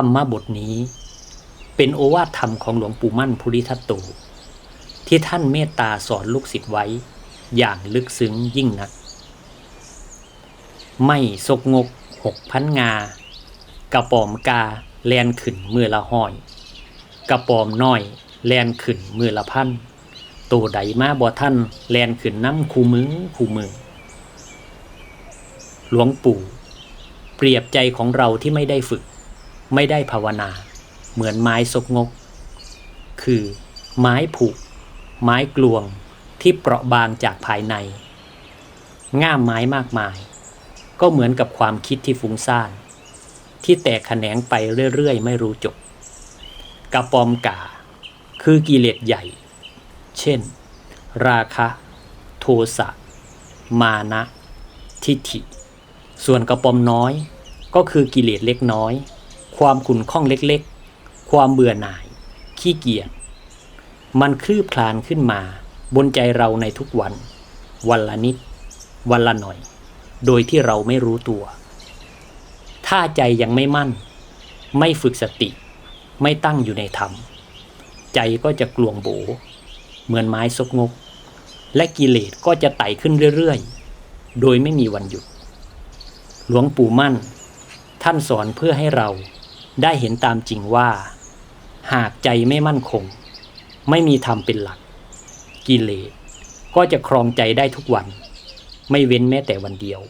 ธรรมบทนี้ เป็นโอวาทธรรมของหลวงปู่มั่นภูริทัตโตที่ท่านเมตตาสอนลูกศิษย์ไว้ อย่างลึกซึ้งยิ่งนัก ไม่สกงกหกพันงา กระปอมกาแลนขึ้นมือละห้อย กระปอมน้อยแลนขึ้นมือละพันโตใดมาบ่ท่านแลนขึ้นน้ำคูมือคูมือ หลวงปู่ เปรียบใจของเราที่ไม่ได้ฝึก ไม่ได้ภาวนา เหมือนไม้ซกงก คือ ไม้ผุ ไม้กลวงที่เปราะบางจากภายใน ง่ามไม้มากมาย ก็เหมือนกับความคิดที่ฟุ้งซ่าน ที่แตกแขนงไปเรื่อยๆ ไม่รู้จบกระปอมกา คือกิเลสใหญ่ เช่น ราคะ โทสะ มานะ ทิฏฐิ ส่วนกระปอมน้อยก็คือกิเลสเล็กน้อย ความขุ่นข้องเล็กๆ ความเบื่อหน่าย ขี้เกียจ มันคลืบคลานขึ้นมา บนใจเราในทุกวัน วันละนิด วันละหน่อย โดยที่เราไม่รู้ตัว ถ้าใจยังไม่มั่น ไม่ฝึกสติ ไม่ตั้งอยู่ในธรรม ใจก็จะกลวงโบ เหมือนไม้ซกงก และกิเลสก็จะไต่ขึ้นเรื่อยๆ โดยไม่มีวันหยุด หลวงปู่มั่น ท่านสอนเพื่อให้เรา ได้เห็นตามจริงว่า หากใจไม่มั่นคง ไม่มีธรรมเป็นหลัก กิเลสก็จะครองใจได้ทุกวัน ไม่เว้นแม้แต่วันเดียว